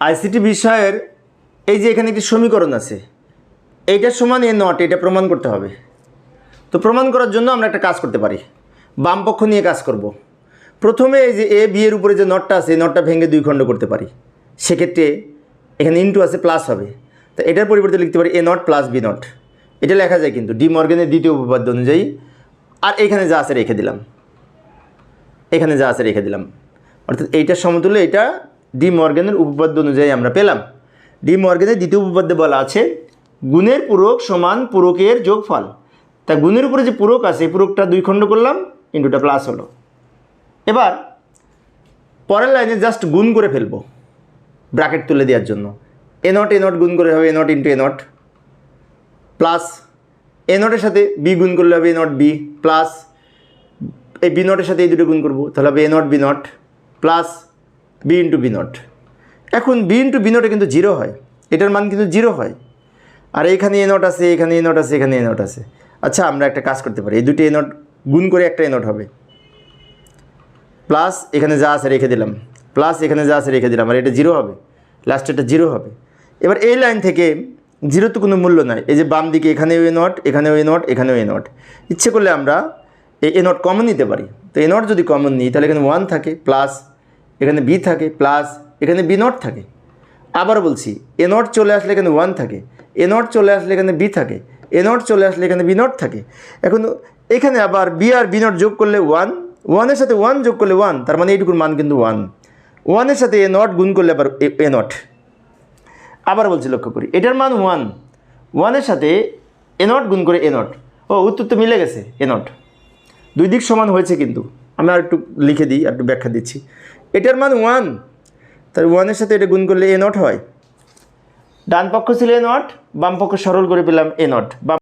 ICT বিষয়ের এই যে এখানে একটি সমীকরণ আছে এইটার সমান এ নট, এটা প্রমাণ করতে হবে। তো প্রমাণ করার জন্য আমরা একটা কাজ করতে পারি। বাম পক্ষ নিয়ে কাজ করব। প্রথমে এই যে এ, বি এর উপরে যে নটটা আছে, এই নটটা ভেঙে দুই খণ্ড করতে পারি। সেক্ষেত্রে এখানে ইনটু আছে প্লাস হবে। তো এটার পরিবর্তে লিখতে পারি A not plus B not. এটা লেখা যায় কিন্তু, ডি মর্গেনের দ্বিতীয় উপপাদ্য অনুযায়ী। আর এখানে যা আছে রেখে দিলাম। এখানে যা আছে রেখে দিলাম। অর্থাৎ এইটার সমতুল্য এটা ডি মর্গেনের উপপাদ্য অনুযায়ী আমরা পেলাম। ডি মর্গেনের দ্বিতীয় উপপাদ্যে বলা আছে, গুণের পূরক সমান পূরকের যোগফল। তা গুণের উপরে যে পূরক আছে পূরকটা দুই খণ্ড করলাম ইন্টুটা প্লাস হলো। এবার, পরের লাইনে জাস্ট গুণ করে ফেলব ব্র্যাকেট তুলে দেওয়ার জন্য। এ নট এ নট গুণ করে হবে A not into A not plus A নটের সাথে বি গুণ করলে হবে এ নট বি প্লাস এই বি নটের সাথে এই দুটো গুণ করব, তাহলে হবে A not B not plus B into B not এখন বি ইন্টু বি নটে কিন্তু জিরো হয়। এটার মান কিন্তু জিরো হয়। আর এখানে এ নট আছে, এখানে এ নট আছে, এখানে এ নট আছে। আচ্ছা আমরা একটা কাজ করতে পারি। এই দুটি এ নট গুণ করে একটা এ নট হবে। প্লাস এখানে যা আছে রেখে দিলাম। প্লাস এখানে যা আছে রেখে দিলাম। আর এটা জিরো হবে। লাস্টে এটা জিরো হবে। এবার এই লাইন থেকে জিরো তো কোনো মূল্য নাই। এই যে বাম দিকে এখানেও এ নট এখানেও এ নট এখানেও এ নট ইচ্ছে করলে আমরা এ নট কমন নিতে পারি। তো এ নট যদি কমন নিই, তাহলে এখানে ওয়ান থাকে। প্লাস এখানে বি থাকে প্লাস এখানে বি নট থাকে। আবার বলছি এ নট চলে আসলে এখানে ওয়ান থাকে। এ নট চলে আসলে এখানে বি থাকে। এ নট চলে আসলে এখানে বি নট থাকে। এখন এখানে আবার বি আর বি নট যোগ করলে ওয়ান ওয়ানের সাথে ওয়ান যোগ করলে ওয়ান তার মানে এইটুকুর মান কিন্তু ওয়ান ওয়ানের সাথে এ নট গুণ করলে আবার এ- নট আবার বলছি, লক্ষ্য করি, এটার মান ওয়ান ওয়ানের সাথে এ নট গুণ করে এ নট ও, উত্তর তো মিলে গেছে এ নট দুই দিক সমান হয়েছে কিন্তু। আমি আর একটু লিখে দিই আর একটু ব্যাখ্যা দিচ্ছি। এটার মান ওয়ান তার ওয়ানের সাথে এটা গুণ করলে এ নট হয়। ডান পক্ষ ছিল এ নট বাম পক্ষ সরল করে পেলাম এ নট বাম